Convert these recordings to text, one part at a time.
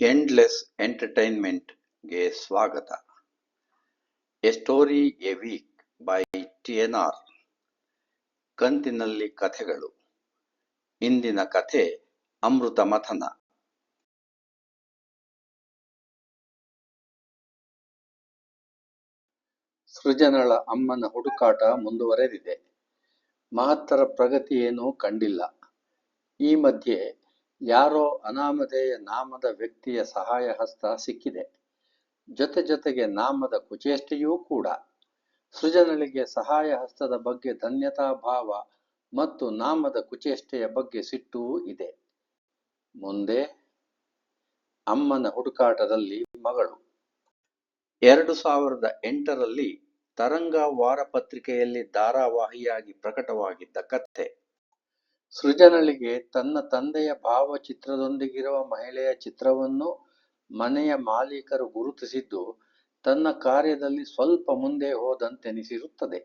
Endless ಎಂಟರ್ಟೈನ್ಮೆಂಟ್‌ಗೆ ಸ್ವಾಗತ. A story a week by T N R ಕಂತಿನಲ್ಲಿ ಕಥೆಗಳು. ಇಂದಿನ ಕಥೆ ಅಮೃತ ಮಥನ. ಸೃಜನಳ ಅಮ್ಮನ ಹುಡುಕಾಟ ಮುಂದುವರೆದಿದೆ. ಮಹತ್ತರ ಪ್ರಗತಿಯೇನೂ ಕಂಡಿಲ್ಲ. ಈ ಮಧ್ಯೆ ಯಾರೋ ಅನಾಮಧೇಯ ನಾಮದ ವ್ಯಕ್ತಿಯ ಸಹಾಯ ಹಸ್ತ ಸಿಕ್ಕಿದೆ. ಜೊತೆ ಜೊತೆಗೆ ನಾಮದ ಕುಚೇಷ್ಟೆಯೂ ಕೂಡ. ಸೃಜನಳಿಗೆ ಸಹಾಯಹಸ್ತದ ಬಗ್ಗೆ ಧನ್ಯತಾ ಭಾವ ಮತ್ತು ನಾಮದ ಕುಚೇಷ್ಟೆಯ ಬಗ್ಗೆ ಸಿಟ್ಟೂ ಇದೆ. ಮುಂದೆ? ಅಮ್ಮನ ಹುಡುಕಾಟದಲ್ಲಿ ಮಗಳು. ಎರಡು ಸಾವಿರದ ಎಂಟರಲ್ಲಿ ತರಂಗ ವಾರಪತ್ರಿಕೆಯಲ್ಲಿ ಧಾರಾವಾಹಿಯಾಗಿ ಪ್ರಕಟವಾಗಿದ್ದ ಕಥೆ. ಸೃಜನಳಿಗೆ ತನ್ನ ತಂದೆಯ ಭಾವಚಿತ್ರದೊಂದಿಗಿರುವ ಮಹಿಳೆಯ ಚಿತ್ರವನ್ನು ಮನೆಯ ಮಾಲೀಕರು ಗುರುತಿಸಿದ್ದು, ತನ್ನ ಕಾರ್ಯದಲ್ಲಿ ಸ್ವಲ್ಪ ಮುಂದೆ ಹೋದಂತೆನಿಸಿರುತ್ತದೆ.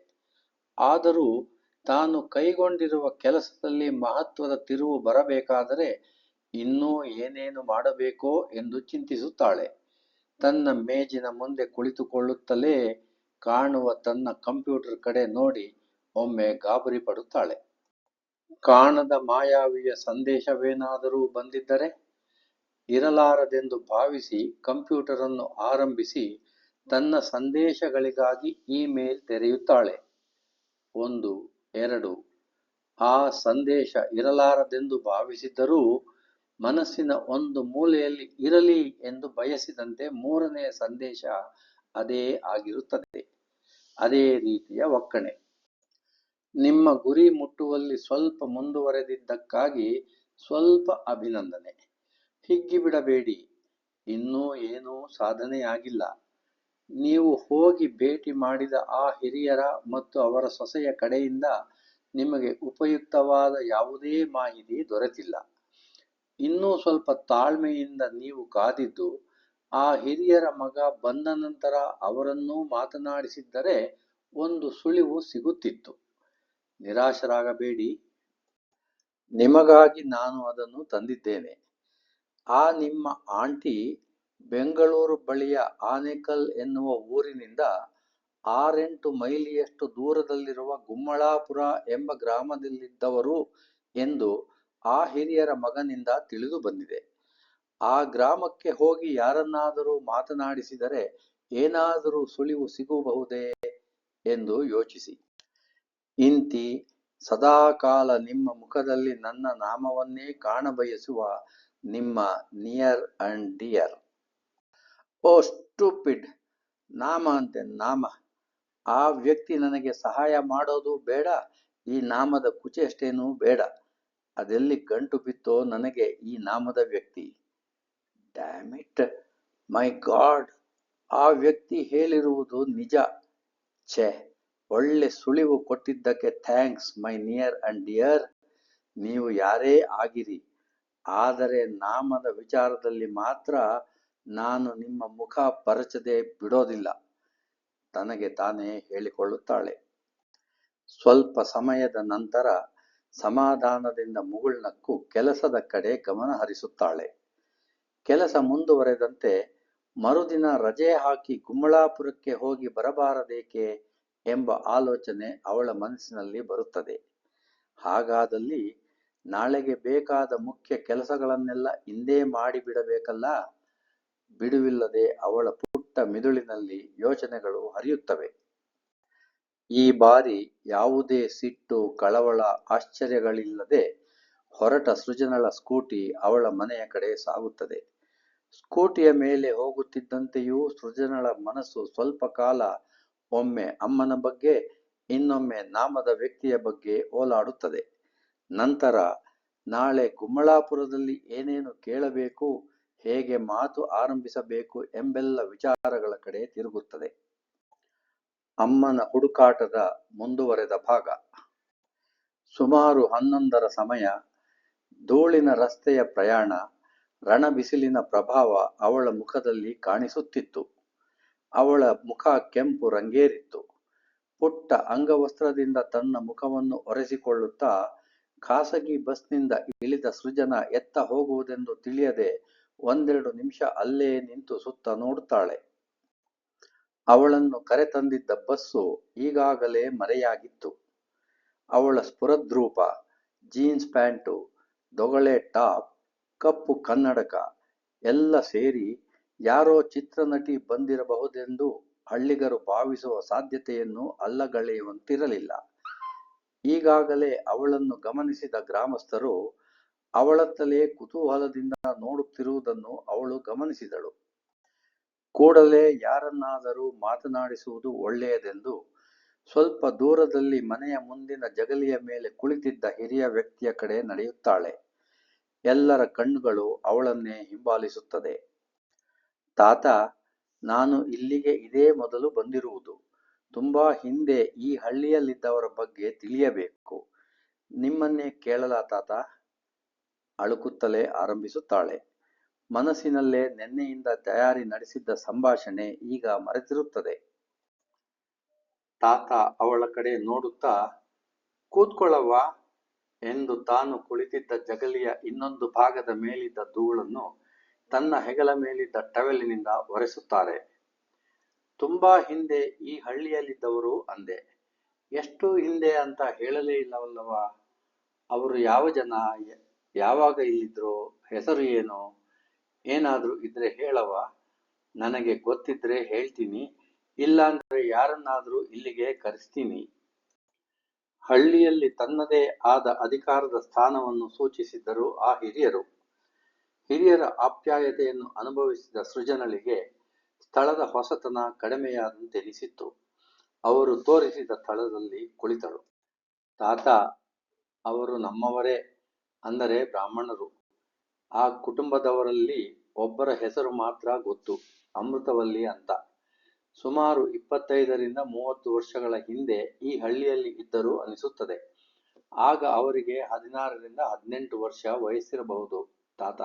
ಆದರೂ ತಾನು ಕೈಗೊಂಡಿರುವ ಕೆಲಸದಲ್ಲಿ ಮಹತ್ವದ ತಿರುವು ಬರಬೇಕಾದರೆ ಇನ್ನೂ ಏನೇನು ಮಾಡಬೇಕೋ ಎಂದು ಚಿಂತಿಸುತ್ತಾಳೆ. ತನ್ನ ಮೇಜಿನ ಮುಂದೆ ಕುಳಿತುಕೊಳ್ಳುತ್ತಲೇ ಕಾಣುವ ತನ್ನ ಕಂಪ್ಯೂಟರ್ ಕಡೆ ನೋಡಿ ಒಮ್ಮೆ ಗಾಬರಿಪಡುತ್ತಾಳೆ. ಕಾಣದ ಮಾಯಾವಿಯ ಸಂದೇಶವೇನಾದರೂ ಬಂದಿದ್ದರೆ? ಇರಲಾರದೆಂದು ಭಾವಿಸಿ ಕಂಪ್ಯೂಟರ್ ಅನ್ನು ಆರಂಭಿಸಿ ತನ್ನ ಸಂದೇಶಗಳಿಗಾಗಿ ಇಮೇಲ್ ತೆರೆಯುತ್ತಾಳೆ. ಒಂದು, ಎರಡು. ಆ ಸಂದೇಶ ಇರಲಾರದೆಂದು ಭಾವಿಸಿದ್ದರೂ ಮನಸ್ಸಿನ ಒಂದು ಮೂಲೆಯಲ್ಲಿ ಇರಲಿ ಎಂದು ಬಯಸಿದಂತೆ ಮೂರನೆಯ ಸಂದೇಶ ಅದೇ ಆಗಿರುತ್ತದೆ. ಅದೇ ರೀತಿಯ ಒಕ್ಕಣೆ. ನಿಮ್ಮ ಗುರಿ ಮುಟ್ಟುವಲ್ಲಿ ಸ್ವಲ್ಪ ಮುಂದುವರೆದಿದ್ದಕ್ಕಾಗಿ ಸ್ವಲ್ಪ ಅಭಿನಂದನೆ. ಹಿಗ್ಗಿಬಿಡಬೇಡಿ. ಇನ್ನೂ ಏನೂ ಸಾಧನೆಯಾಗಿಲ್ಲ. ನೀವು ಹೋಗಿ ಭೇಟಿ ಮಾಡಿದ ಆ ಹಿರಿಯರ ಮತ್ತು ಅವರ ಸೊಸೆಯ ಕಡೆಯಿಂದ ನಿಮಗೆ ಉಪಯುಕ್ತವಾದ ಯಾವುದೇ ಮಾಹಿತಿ ದೊರೆತಿಲ್ಲ. ಇನ್ನೂ ಸ್ವಲ್ಪ ತಾಳ್ಮೆಯಿಂದ ನೀವು ಕಾದಿದ್ದು, ಆ ಹಿರಿಯರ ಮಗ ಬಂದ ನಂತರ ಅವರನ್ನೂ ಮಾತನಾಡಿಸಿದ್ದರೆ ಒಂದು ಸುಳಿವು ಸಿಗುತ್ತಿತ್ತು. ನಿರಾಶರಾಗಬೇಡಿ. ನಿಮಗಾಗಿ ನಾನು ಅದನ್ನು ತಂದಿದ್ದೇನೆ. ಆ ನಿಮ್ಮ ಆಂಟಿ ಬೆಂಗಳೂರು ಬಳಿಯ ಆನೇಕಲ್ ಎನ್ನುವ ಊರಿನಿಂದ ಆರೆಂಟು ಮೈಲಿಯಷ್ಟು ದೂರದಲ್ಲಿರುವ ಗುಮ್ಮಳಾಪುರ ಎಂಬ ಗ್ರಾಮದಲ್ಲಿದ್ದವರು ಎಂದು ಆ ಹಿರಿಯರ ಮಗನಿಂದ ತಿಳಿದು ಬಂದಿದೆ ಆ ಗ್ರಾಮಕ್ಕೆ ಹೋಗಿ ಯಾರನ್ನಾದರೂ ಮಾತನಾಡಿಸಿದರೆ ಏನಾದರೂ ಸುಳಿವು ಸಿಗಬಹುದೇ ಎಂದು ಯೋಚಿಸಿ. ಇಂತಿ ಸದಾಕಾಲ ನಿಮ್ಮ ಮುಖದಲ್ಲಿ ನನ್ನ ನಾಮವನ್ನೇ ಕಾಣಬಯಸುವ ನಿಮ್ಮ near and dear. Oh stupid ನಾಮ ಅಂತೆ ನಾಮ. ಆ ವ್ಯಕ್ತಿ ನನಗೆ ಸಹಾಯ ಮಾಡೋದು ಬೇಡ, ಈ ನಾಮದ ಕುಚೇಷ್ಟೆನೂ ಬೇಡ. ಅದೆಲ್ಲಿ ಗಂಟು ಬಿತ್ತೋ ನನಗೆ ಈ ನಾಮದ ವ್ಯಕ್ತಿ. Damn it. My god. ಆ ವ್ಯಕ್ತಿ ಹೇಳಿರುವುದು ನಿಜ. ಛೆ ಒಳ್ಳೆ ಸುಳಿವು ಕೊಟ್ಟಿದ್ದಕ್ಕೆ thanks my near and dear. ನೀವು ಯಾರೇ ಆಗಿರಿ. ಆದರೆ ನಾಮದ ವಿಚಾರದಲ್ಲಿ ಮಾತ್ರ ನಾನು ನಿಮ್ಮ ಮುಖ ಪರಚದೆ ಬಿಡೋದಿಲ್ಲ. ತನಗೆ ತಾನೇ ಹೇಳಿಕೊಳ್ಳುತ್ತಾಳೆ. ಸ್ವಲ್ಪ ಸಮಯದ ನಂತರ ಸಮಾಧಾನದಿಂದ ಮುಗುಳ್ನಕ್ಕು ಕೆಲಸದ ಕಡೆ ಗಮನ ಹರಿಸುತ್ತಾಳೆ ಕೆಲಸ ಮುಂದುವರೆದಂತೆ ಮರುದಿನ ರಜೆ ಹಾಕಿ ಗುಮ್ಮಳಾಪುರಕ್ಕೆ ಹೋಗಿ ಬರಬಾರದೇಕೆ ಎಂಬ ಆಲೋಚನೆ ಅವಳ ಮನಸ್ಸಿನಲ್ಲಿ ಬರುತ್ತದೆ. ಹಾಗಾದಲ್ಲಿ ನಾಳೆಗೆ ಬೇಕಾದ ಮುಖ್ಯ ಕೆಲಸಗಳನ್ನೆಲ್ಲ ಇಂದೇ ಮಾಡಿಬಿಡಬೇಕಲ್ಲ. ಬಿಡುವಿಲ್ಲದೆ ಅವಳ ಪುಟ್ಟ ಮಿದುಳಿನಲ್ಲಿ ಯೋಚನೆಗಳು ಹರಿಯುತ್ತವೆ. ಈ ಬಾರಿ ಯಾವುದೇ ಸಿಟ್ಟು, ಕಳವಳ, ಆಶ್ಚರ್ಯಗಳಿಲ್ಲದೆ ಹೊರಟ ಸೃಜನಳ ಸ್ಕೂಟಿ ಅವಳ ಮನೆಯ ಕಡೆ ಸಾಗುತ್ತದೆ. ಸ್ಕೂಟಿಯ ಮೇಲೆ ಹೋಗುತ್ತಿದ್ದಂತೆಯೂ ಸೃಜನಳ ಮನಸ್ಸು ಸ್ವಲ್ಪ ಕಾಲ ಒಮ್ಮೆ ಅಮ್ಮನ ಬಗ್ಗೆ ಇನ್ನೊಮ್ಮೆ ನಾಮದ ವ್ಯಕ್ತಿಯ ಬಗ್ಗೆ ಓಲಾಡುತ್ತದೆ. ನಂತರ ನಾಳೆ ಕುಮ್ಮಳಾಪುರದಲ್ಲಿ ಏನೇನು ಕೇಳಬೇಕು, ಹೇಗೆ ಮಾತು ಆರಂಭಿಸಬೇಕು ಎಂಬೆಲ್ಲ ವಿಚಾರಗಳ ಕಡೆ ತಿರುಗುತ್ತದೆ. ಅಮ್ಮನ ಹುಡುಕಾಟದ ಮುಂದುವರೆದ ಭಾಗ. ಸುಮಾರು ಹನ್ನೊಂದರ ಸಮಯ. ಧೂಳಿನ ರಸ್ತೆಯ ಪ್ರಯಾಣ, ರಣಬಿಸಿಲಿನ ಪ್ರಭಾವ ಅವಳ ಮುಖದಲ್ಲಿ ಕಾಣಿಸುತ್ತಿತ್ತು. ಅವಳ ಮುಖ ಕೆಂಪು ರಂಗೇರಿತ್ತು. ಪುಟ್ಟ ಅಂಗವಸ್ತ್ರದಿಂದ ತನ್ನ ಮುಖವನ್ನು ಒರೆಸಿಕೊಳ್ಳುತ್ತಾ ಖಾಸಗಿ ಬಸ್ನಿಂದ ಇಳಿದ ಸೃಜನ ಎತ್ತ ಹೋಗುವುದೆಂದು ತಿಳಿಯದೆ ಒಂದೆರಡು ನಿಮಿಷ ಅಲ್ಲೇ ನಿಂತು ಸುತ್ತ ನೋಡುತ್ತಾಳೆ ಅವಳನ್ನು ಕರೆತಂದಿದ್ದ ಬಸ್ಸು ಈಗಾಗಲೇ ಮರೆಯಾಗಿತ್ತು ಅವಳ ಸ್ಫುರದ್ರೂಪ, ಜೀನ್ಸ್ ಪ್ಯಾಂಟು, ದೊಗಳೆ ಟಾಪ್, ಕಪ್ಪು ಕನ್ನಡಕ ಎಲ್ಲ ಸೇರಿ ಯಾರೋ ಚಿತ್ರನಟಿ ಬಂದಿರಬಹುದೆಂದು ಹಳ್ಳಿಗರು ಭಾವಿಸುವ ಸಾಧ್ಯತೆಯನ್ನು ಅಲ್ಲಗಳೆಯುವಂತಿರಲಿಲ್ಲ. ಈಗಾಗಲೇ ಅವಳನ್ನು ಗಮನಿಸಿದ ಗ್ರಾಮಸ್ಥರು ಅವಳತ್ತಲೇ ಕುತೂಹಲದಿಂದ ನೋಡುತ್ತಿರುವುದನ್ನು ಅವಳು ಗಮನಿಸಿದಳು. ಕೂಡಲೇ ಯಾರನ್ನಾದರೂ ಮಾತನಾಡಿಸುವುದು ಒಳ್ಳೆಯದೆಂದು ಸ್ವಲ್ಪ ದೂರದಲ್ಲಿ ಮನೆಯ ಮುಂದಿನ ಜಗಲಿಯ ಮೇಲೆ ಕುಳಿತಿದ್ದ ಹಿರಿಯ ವ್ಯಕ್ತಿಯ ಕಡೆ ನಡೆಯುತ್ತಾಳೆ. ಎಲ್ಲರ ಕಣ್ಣುಗಳು ಅವಳನ್ನೇ ಹಿಂಬಾಲಿಸುತ್ತದೆ. ತಾತ, ನಾನು ಇಲ್ಲಿಗೆ ಇದೇ ಮೊದಲು ಬಂದಿರುವುದು. ತುಂಬಾ ಹಿಂದೆ ಈ ಹಳ್ಳಿಯಲ್ಲಿದ್ದವರ ಬಗ್ಗೆ ತಿಳಿಯಬೇಕು. ನಿಮ್ಮನ್ನೇ ಕೇಳಲಾ ತಾತ. ಅಳುಕುತ್ತಲೇ ಆರಂಭಿಸುತ್ತಾಳೆ. ಮನಸ್ಸಿನಲ್ಲೇ ನಿನ್ನೆಯಿಂದ ತಯಾರಿ ನಡೆಸಿದ್ದ ಸಂಭಾಷಣೆ ಈಗ ಮರೆತಿರುತ್ತದೆ. ತಾತ ಅವಳ ಕಡೆ ನೋಡುತ್ತಾ, ಕೂತ್ಕೊಳ್ಳವ್ವ ಎಂದು ತಾನು ಕುಳಿತಿದ್ದ ಜಗಲಿಯ ಇನ್ನೊಂದು ಭಾಗದ ಮೇಲಿದ್ದ ಧೂಳನ್ನು ತನ್ನ ಹೆಗಲ ಮೇಲಿದ್ದ ಟವೆಲಿನಿಂದ ಒರೆಸುತ್ತಾರೆ. ತುಂಬಾ ಹಿಂದೆ ಈ ಹಳ್ಳಿಯಲ್ಲಿದ್ದವರು ಅಂದೆ, ಎಷ್ಟು ಹಿಂದೆ ಅಂತ ಹೇಳಲೇ ಇಲ್ಲವಲ್ಲವ, ಅವರು ಯಾವ ಜನ, ಯಾವಾಗ ಇಲ್ಲಿದ್ರು, ಹೆಸರು ಏನು, ಏನಾದ್ರೂ ಇದ್ರೆ ಹೇಳವ ನನಗೆ ಗೊತ್ತಿದ್ರೆ ಹೇಳ್ತೀನಿ, ಇಲ್ಲಾಂದ್ರೆ ಯಾರನ್ನಾದ್ರೂ ಇಲ್ಲಿಗೆ ಕರೆಸ್ತೀನಿ. ಹಳ್ಳಿಯಲ್ಲಿ ತನ್ನದೇ ಆದ ಅಧಿಕಾರದ ಸ್ಥಾನವನ್ನು ಸೂಚಿಸಿದ್ದರು ಆ ಹಿರಿಯರು. ಹಿರಿಯರ ಆಪ್ಯಾಯತೆಯನ್ನು ಅನುಭವಿಸಿದ ಸೃಜನಳಿಗೆ ಸ್ಥಳದ ಹೊಸತನ ಕಡಿಮೆಯಾದಂತೆನಿಸಿತ್ತು. ಅವರು ತೋರಿಸಿದ ಸ್ಥಳದಲ್ಲಿ ಕುಳಿತಳು ತಾತ, ಅವರು ನಮ್ಮವರೇ ಅಂದರೆ ಬ್ರಾಹ್ಮಣರು. ಆ ಕುಟುಂಬದವರಲ್ಲಿ ಒಬ್ಬರ ಹೆಸರು ಮಾತ್ರ ಗೊತ್ತು, ಅಮೃತವಲ್ಲಿ ಅಂತ. ಸುಮಾರು ಇಪ್ಪತ್ತೈದರಿಂದ ಮೂವತ್ತು ವರ್ಷಗಳ ಹಿಂದೆ ಈ ಹಳ್ಳಿಯಲ್ಲಿ ಇದ್ದರು ಅನಿಸುತ್ತದೆ. ಆಗ ಅವರಿಗೆ ಹದಿನಾರರಿಂದ ಹದಿನೆಂಟು ವರ್ಷ ವಯಸ್ಸಿರಬಹುದು, ತಾತ.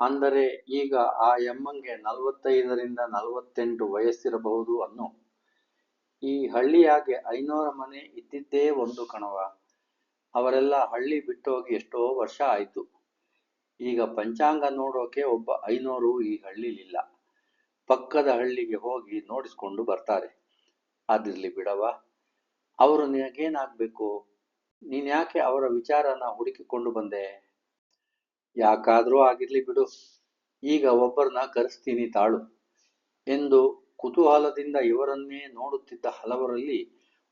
ಅಂದರೆ ಈಗ ಆ ಎಮ್ಮಂಗೆ ನಲವತ್ತೈದರಿಂದ ನಲವತ್ತೆಂಟು ವಯಸ್ಸಿರಬಹುದು ಅನ್ನು. ಈ ಹಳ್ಳಿಯಾಗೆ ಐನೂರ ಮನೆ ಇದ್ದಿದ್ದೇ ಒಂದು ಕಣವ. ಅವರೆಲ್ಲ ಹಳ್ಳಿ ಬಿಟ್ಟೋಗಿ ಎಷ್ಟೋ ವರ್ಷ ಆಯ್ತು. ಈಗ ಪಂಚಾಂಗ ನೋಡೋಕೆ ಒಬ್ಬ ಐನೂರು ಈ ಹಳ್ಳಿಲಿಲ್ಲ. ಪಕ್ಕದ ಹಳ್ಳಿಗೆ ಹೋಗಿ ನೋಡಿಸ್ಕೊಂಡು ಬರ್ತಾರೆ. ಅದಿರ್ಲಿ ಬಿಡವ ಅವರು ನಿನಗೇನಾಗ್ಬೇಕು? ನೀನ್ಯಾಕೆ ಅವರ ವಿಚಾರನ ಹುಡುಕಿಕೊಂಡು ಬಂದೆ? ಯಾಕಾದ್ರೂ ಆಗಿರ್ಲಿ ಬಿಡು. ಈಗ ಒಬ್ಬರನ್ನ ಕರೆಸ್ತೀನಿ ತಾಳು. ಎಂದು ಕುತೂಹಲದಿಂದ ಇವರನ್ನೇ ನೋಡುತ್ತಿದ್ದ ಹಲವರಲ್ಲಿ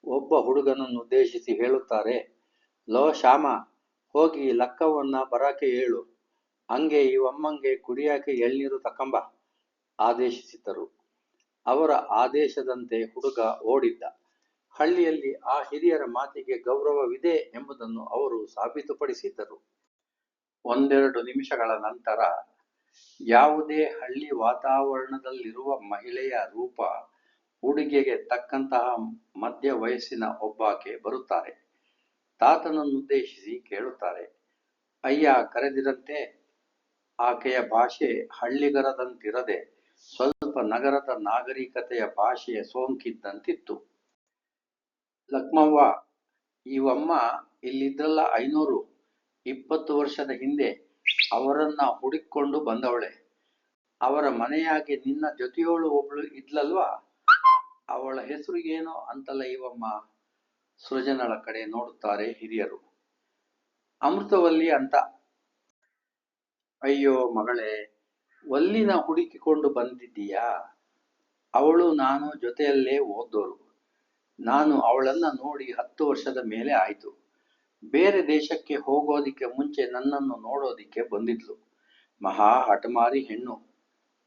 ಒಬ್ಬ ಹುಡುಗನನ್ನು ಉದ್ದೇಶಿಸಿ ಹೇಳುತ್ತಾರೆ, ಲೋ ಶ್ಯಾಮ, ಹೋಗಿ ಲಕ್ಕವನ್ನ ಬರಾಕೆ ಹೇಳು. ಹಂಗೆ ಇವಮ್ಮಂಗೆ ಕುಡಿಯಾಕೆ ಎಳ್ನೀರು ತಕಂಬ, ಆದೇಶಿಸಿದ್ದರು. ಅವರ ಆದೇಶದಂತೆ ಹುಡುಗ ಓಡಿದ್ದ. ಹಳ್ಳಿಯಲ್ಲಿ ಆ ಹಿರಿಯರ ಮಾತಿಗೆ ಗೌರವವಿದೆ ಎಂಬುದನ್ನು ಅವರು ಸಾಬೀತುಪಡಿಸಿದ್ದರು. ಒಂದೆರಡು ನಿಮಿಷಗಳ ನಂತರ ಯಾವುದೇ ಹಳ್ಳಿ ವಾತಾವರಣದಲ್ಲಿರುವ ಮಹಿಳೆಯ ರೂಪ ಉಡುಗೆಗೆ ತಕ್ಕಂತಹ ಮಧ್ಯ ವಯಸ್ಸಿನ ಒಬ್ಬಾಕೆ ಬರುತ್ತಾರೆ. ತಾತನನ್ನುದ್ದೇಶಿಸಿ ಕೇಳುತ್ತಾರೆ, ಅಯ್ಯ, ಕರೆದಿರಂತೆ. ಆಕೆಯ ಭಾಷೆ ಹಳ್ಳಿಗರದಂತಿರದೆ ಸ್ವಲ್ಪ ನಗರದ ನಾಗರಿಕತೆಯ ಭಾಷೆಯ ಸೋಂಕಿದ್ದಂತಿತ್ತು. ಲಕ್ಮವ್ವ ಇವಮ್ಮ ಇಲ್ಲಿದ್ರಲ್ಲ ಐನೂರು. ಇಪ್ಪತ್ತು ವರ್ಷದ ಹಿಂದೆ ಅವರನ್ನ ಹುಡುಕಿಕೊಂಡು ಬಂದವಳೆ. ಅವರ ಮನೆಯಾಗೆ ನಿನ್ನ ಜೊತೆಯೋಳು ಒಬ್ಳು ಇದ್ಲಲ್ವಾ? ಅವಳ ಹೆಸರು ಏನೋ ಅಂತಲ್ಲ ಇವಮ್ಮ? ಸೃಜನಳ ಕಡೆ ನೋಡುತ್ತಾರೆ ಹಿರಿಯರು. ಅಮೃತವಲ್ಲಿ ಅಂತ. ಅಯ್ಯೋ ಮಗಳೇ ವಲ್ಲಿನ ಹುಡುಕಿಕೊಂಡು ಬಂದಿದ್ದೀಯಾ? ಅವಳು ನಾನು ಜೊತೆಯಲ್ಲೇ ಓದೋರು ನಾನು ಅವಳನ್ನ ನೋಡಿ ಹತ್ತು ವರ್ಷದ ಮೇಲೆ ಆಯ್ತು. ಬೇರೆ ದೇಶಕ್ಕೆ ಹೋಗೋದಿಕ್ಕೆ ಮುಂಚೆ ನನ್ನನ್ನು ನೋಡೋದಿಕ್ಕೆ ಬಂದಿದ್ಲು. ಮಹಾ ಹಠಮಾರಿ ಹೆಣ್ಣು.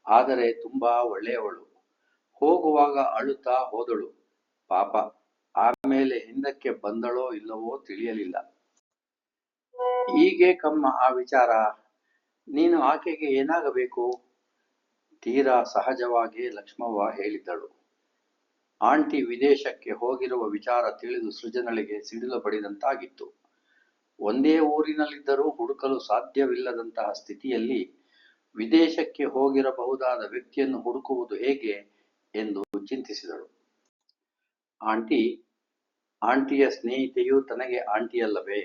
ಆದರೆ ತುಂಬಾ ಒಳ್ಳೆಯವಳು. ಹೋಗುವಾಗ ಅಳುತ್ತಾ ಹೋದಳು. ಪಾಪ, ಆಮೇಲೆ ಹಿಂದಕ್ಕೆ ಬಂದಳೋ ಇಲ್ಲವೋ ತಿಳಿಯಲಿಲ್ಲ. ಹೀಗೆ ಕಮ್ಮ ಆ ವಿಚಾರ. ನೀನು ಆಕೆಗೆ ಏನಾಗಬೇಕು? ತೀರಾ ಸಹಜವಾಗಿ ಲಕ್ಷ್ಮವ್ವ ಹೇಳಿದ್ದಳು. ಆಂಟಿ ವಿದೇಶಕ್ಕೆ ಹೋಗಿರುವ ವಿಚಾರ ತಿಳಿದು ಸೃಜನಳಿಗೆ ಸಿಡಿಲು ಬಡಿದಂತಾಗಿತ್ತು. ಒಂದೇ ಊರಿನಲ್ಲಿದ್ದರೂ ಹುಡುಕಲು ಸಾಧ್ಯವಿಲ್ಲದಂತಹ ಸ್ಥಿತಿಯಲ್ಲಿ ವಿದೇಶಕ್ಕೆ ಹೋಗಿರಬಹುದಾದ ವ್ಯಕ್ತಿಯನ್ನು ಹುಡುಕುವುದು ಹೇಗೆ ಎಂದು ಚಿಂತಿಸಿದಳು. ಆಂಟಿ, ಆಂಟಿಯ ಸ್ನೇಹಿತೆಯು ತನಗೆ ಆಂಟಿಯಲ್ಲವೇ?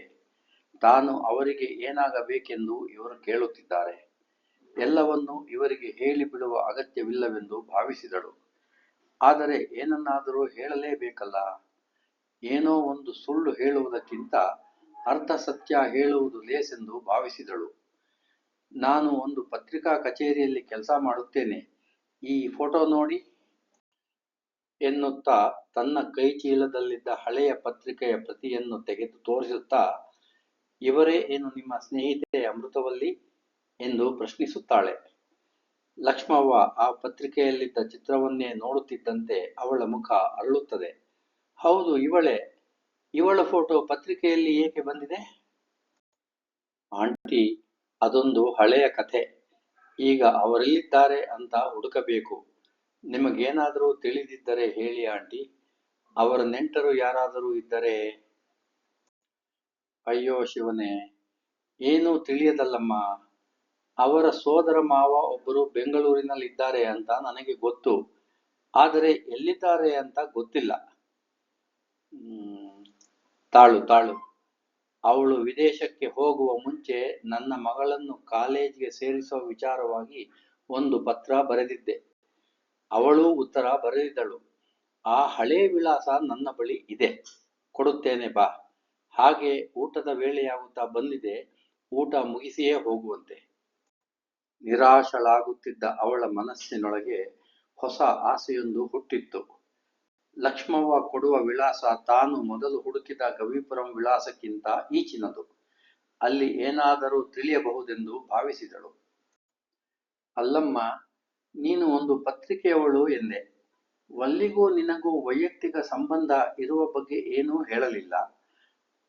ತಾನು ಅವರಿಗೆ ಏನಾಗಬೇಕೆಂದು ಇವರು ಕೇಳುತ್ತಿದ್ದಾರೆ. ಎಲ್ಲವನ್ನು ಇವರಿಗೆ ಹೇಳಿಬಿಡುವ ಅಗತ್ಯವಿಲ್ಲವೆಂದು ಭಾವಿಸಿದಳು. ಆದರೆ ಏನನ್ನಾದರೂ ಹೇಳಲೇಬೇಕಲ್ಲ? ಏನೋ ಒಂದು ಸುಳ್ಳು ಹೇಳುವುದಕ್ಕಿಂತ ಅರ್ಧ ಸತ್ಯ ಹೇಳುವುದು ಲೇಸೆಂದು ಭಾವಿಸಿದಳು. ನಾನು ಒಂದು ಪತ್ರಿಕಾ ಕಚೇರಿಯಲ್ಲಿ ಕೆಲಸ ಮಾಡುತ್ತೇನೆ. ಈ ಫೋಟೋ ನೋಡಿ ಎನ್ನುತ್ತಾ ತನ್ನ ಕೈಚೀಲದಲ್ಲಿದ್ದ ಹಳೆಯ ಪತ್ರಿಕೆಯ ಪ್ರತಿಯನ್ನು ತೆಗೆದು ತೋರಿಸುತ್ತಾ, ಇವರೇ ಏನು ನಿಮ್ಮ ಸ್ನೇಹಿತೆ ಅಮೃತವಲ್ಲಿ? ಎಂದು ಪ್ರಶ್ನಿಸುತ್ತಾಳೆ. ಲಕ್ಷ್ಮವ್ವ ಆ ಪತ್ರಿಕೆಯಲ್ಲಿದ್ದ ಚಿತ್ರವನ್ನೇ ನೋಡುತ್ತಿದ್ದಂತೆ ಅವಳ ಮುಖ ಅರಳುತ್ತದೆ. ಹೌದು, ಇವಳೇ. ಇವಳ ಫೋಟೋ ಪತ್ರಿಕೆಯಲ್ಲಿ ಏಕೆ ಬಂದಿದೆ? ಆಂಟಿ ಅದೊಂದು ಹಳೆಯ ಕಥೆ. ಈಗ ಅವರೆಲ್ಲಿದ್ದಾರೆ ಅಂತ ಹುಡುಕಬೇಕು. ನಿಮಗೇನಾದರೂ ತಿಳಿದಿದ್ದರೆ ಹೇಳಿ ಆಂಟಿ. ಅವರ ನೆಂಟರು ಯಾರಾದರೂ ಇದ್ದರೆ? ಅಯ್ಯೋ ಶಿವನೇ ಏನೂ ತಿಳಿಯದಲ್ಲಮ್ಮ. ಅವರ ಸೋದರ ಮಾವ ಒಬ್ಬರು ಬೆಂಗಳೂರಿನಲ್ಲಿದ್ದಾರೆ ಅಂತ ನನಗೆ ಗೊತ್ತು. ಆದರೆ ಎಲ್ಲಿದ್ದಾರೆ ಅಂತ ಗೊತ್ತಿಲ್ಲ. ಹ್ಮ್, ತಾಳು ತಾಳು. ಅವಳು ವಿದೇಶಕ್ಕೆ ಹೋಗುವ ಮುಂಚೆ ನನ್ನ ಮಗಳನ್ನು ಕಾಲೇಜಿಗೆ ಸೇರಿಸುವ ವಿಚಾರವಾಗಿ ಒಂದು ಪತ್ರ ಬರೆದಿದ್ದೆ. ಅವಳು ಉತ್ತರ ಬರೆದಿದ್ದಳು. ಆ ಹಳೇ ವಿಳಾಸ ನನ್ನ ಬಳಿ ಇದೆ. ಕೊಡುತ್ತೇನೆ ಬಾ. ಹಾಗೆ ಊಟದ ವೇಳೆಯಾಗುತ್ತಾ ಬಂದಿದೆ. ಊಟ ಮುಗಿಸಿಯೇ ಹೋಗುವಂತೆ. ನಿರಾಶಳಾಗುತ್ತಿದ್ದ ಅವಳ ಮನಸ್ಸಿನೊಳಗೆ ಹೊಸ ಆಸೆಯೊಂದು ಹುಟ್ಟಿತ್ತು. ಲಕ್ಷ್ಮವ್ವ ಕೊಡುವ ವಿಳಾಸ ತಾನು ಮೊದಲು ಹುಡುಕಿದ ಗವಿಪುರಂ ವಿಳಾಸಕ್ಕಿಂತ ಈಚಿನದು. ಅಲ್ಲಿ ಏನಾದರೂ ತಿಳಿಯಬಹುದೆಂದು ಭಾವಿಸಿದಳು. ಅಲ್ಲಮ್ಮ, ನೀನು ಒಂದು ಪತ್ರಿಕೆಯವಳು ಎಂದೆ. ವಲ್ಲಿಗೂ ನಿನಗೂ ವೈಯಕ್ತಿಕ ಸಂಬಂಧ ಇರುವ ಬಗ್ಗೆ ಏನೂ ಹೇಳಲಿಲ್ಲ.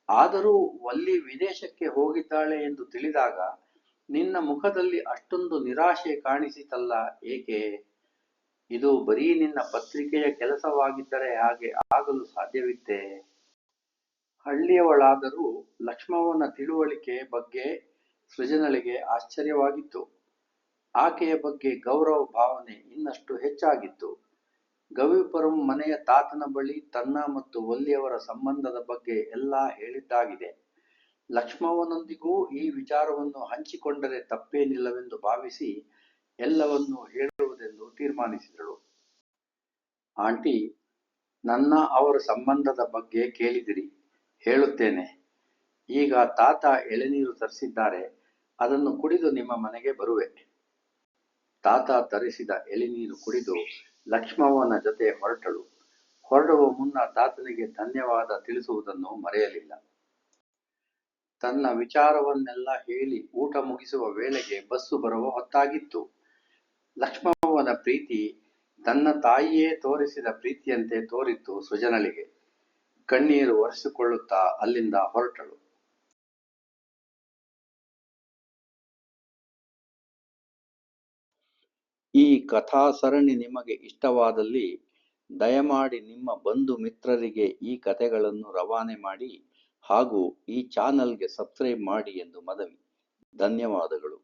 ಆದರೂ ವಲ್ಲಿ ವಿದೇಶಕ್ಕೆ ಹೋಗಿದ್ದಾಳೆ ಎಂದು ತಿಳಿದಾಗ ನಿನ್ನ ಮುಖದಲ್ಲಿ ಅಷ್ಟೊಂದು ನಿರಾಶೆ ಕಾಣಿಸಿತಲ್ಲ ಏಕೆ? ಇದು ಬರೀ ನಿನ್ನ ಪತ್ರಿಕೆಯ ಕೆಲಸವಾಗಿದ್ದರೆ ಹಾಗೆ ಆಗಲು ಸಾಧ್ಯವಿತ್ತೆ. ಹಳ್ಳಿಯವಳಾದರೂ ಲಕ್ಷ್ಮವ್ವನ ತಿಳುವಳಿಕೆ ಬಗ್ಗೆ ಸೃಜನಳಿಗೆ ಆಶ್ಚರ್ಯವಾಗಿತ್ತು. ಆಕೆಯ ಬಗ್ಗೆ ಗೌರವ ಭಾವನೆ ಇನ್ನಷ್ಟು ಹೆಚ್ಚಾಗಿತ್ತು. ಗವಿಪುರಂ ಮನೆಯ ತಾತನ ಬಳಿ ತನ್ನ ಮತ್ತು ಒಲ್ಲಿಯವರ ಸಂಬಂಧದ ಬಗ್ಗೆ ಎಲ್ಲ ಹೇಳಿದ್ದಾಗಿದೆ. ಲಕ್ಷ್ಮವ್ವನೊಂದಿಗೂ ಈ ವಿಚಾರವನ್ನು ಹಂಚಿಕೊಂಡರೆ ತಪ್ಪೇನಿಲ್ಲವೆಂದು ಭಾವಿಸಿ ಎಲ್ಲವನ್ನೂ ಹೇಳುವುದೆಂದು ತೀರ್ಮಾನಿಸಿದಳು. ಆಂಟಿ, ನನ್ನ ಅವರ ಸಂಬಂಧದ ಬಗ್ಗೆ ಕೇಳಿದಿರಿ, ಹೇಳುತ್ತೇನೆ. ಈಗ ತಾತ ಎಳೆನೀರು ತರಿಸಿದ್ದಾರೆ, ಅದನ್ನು ಕುಡಿದು ನಿಮ್ಮ ಮನೆಗೆ ಬರುವೆ. ತಾತ ತರಿಸಿದ ಎಳೆನೀರು ಕುಡಿದು ಲಕ್ಷ್ಮವ್ವನ ಜೊತೆ ಹೊರಟಳು. ಹೊರಡುವ ಮುನ್ನ ತಾತನಿಗೆ ಧನ್ಯವಾದ ತಿಳಿಸುವುದನ್ನು ಮರೆಯಲಿಲ್ಲ. ತನ್ನ ವಿಚಾರವನ್ನೆಲ್ಲ ಹೇಳಿ ಊಟ ಮುಗಿಸುವ ವೇಳೆಗೆ ಬಸ್ಸು ಬರುವ ಹೊತ್ತಾಗಿತ್ತು. ಲಕ್ಷ್ಮವ್ವನ ಪ್ರೀತಿ ತನ್ನ ತಾಯಿಯೇ ತೋರಿಸಿದ ಪ್ರೀತಿಯಂತೆ ತೋರಿತ್ತು ಸುಜನಳಿಗೆ ಕಣ್ಣೀರು ಒರೆಸಿಕೊಳ್ಳುತ್ತಾ ಅಲ್ಲಿಂದ ಹೊರಟಳು. ಈ ಕಥಾ ಸರಣಿ ನಿಮಗೆ ಇಷ್ಟವಾದಲ್ಲಿ ದಯಮಾಡಿ ನಿಮ್ಮ ಬಂಧು ಮಿತ್ರರಿಗೆ ಈ ಕಥೆಗಳನ್ನು ರವಾನೆ ಮಾಡಿ ಹಾಗೂ ಈ ಚಾನಲ್ಗೆ ಸಬ್ಸ್ಕ್ರೈಬ್ ಮಾಡಿ ಎಂದು ಮನವಿ. ಧನ್ಯವಾದಗಳು.